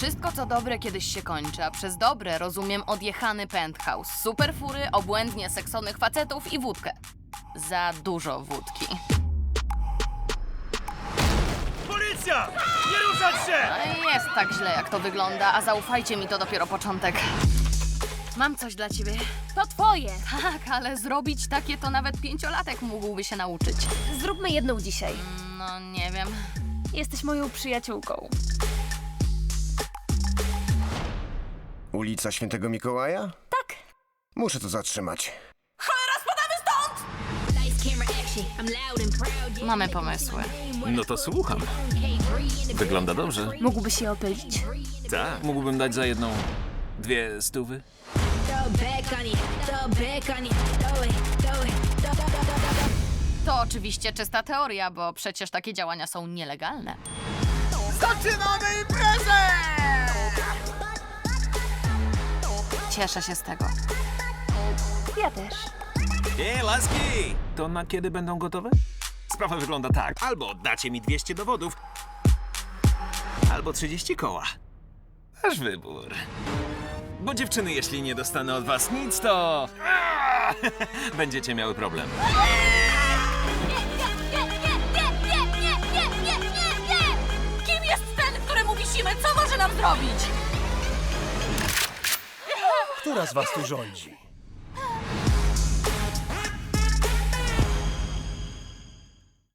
Wszystko co dobre kiedyś się kończy, a przez dobre rozumiem odjechany penthouse, super fury, obłędnie seksonych facetów i wódkę. Za dużo wódki. Policja! Nie ruszać się! No i jest tak źle, jak to wygląda, a zaufajcie mi, to dopiero początek. Mam coś dla ciebie. To twoje. Tak, ale zrobić takie to nawet pięciolatek mógłby się nauczyć. Zróbmy jedną dzisiaj. No nie wiem. Jesteś moją przyjaciółką. Ulica Świętego Mikołaja? Tak. Muszę to zatrzymać. Mamy pomysły. No to słucham. Wygląda dobrze. Mógłby się opylić? Tak, mógłbym dać za jedną dwie stówy. To oczywiście czysta teoria, bo przecież takie działania są nielegalne. Zaczynamy imprezę! Cieszę się z tego. Ja też. Ej, laski! To na kiedy będą gotowe? Sprawa wygląda tak. Albo dacie mi 200 dowodów, albo 30 koła. Aż wybór. Bo dziewczyny, jeśli nie dostanę od was nic, to... Aaa! Będziecie miały problem. Kim jest ten, któremu wisimy? Co może nam zrobić? Która z was tu rządzi?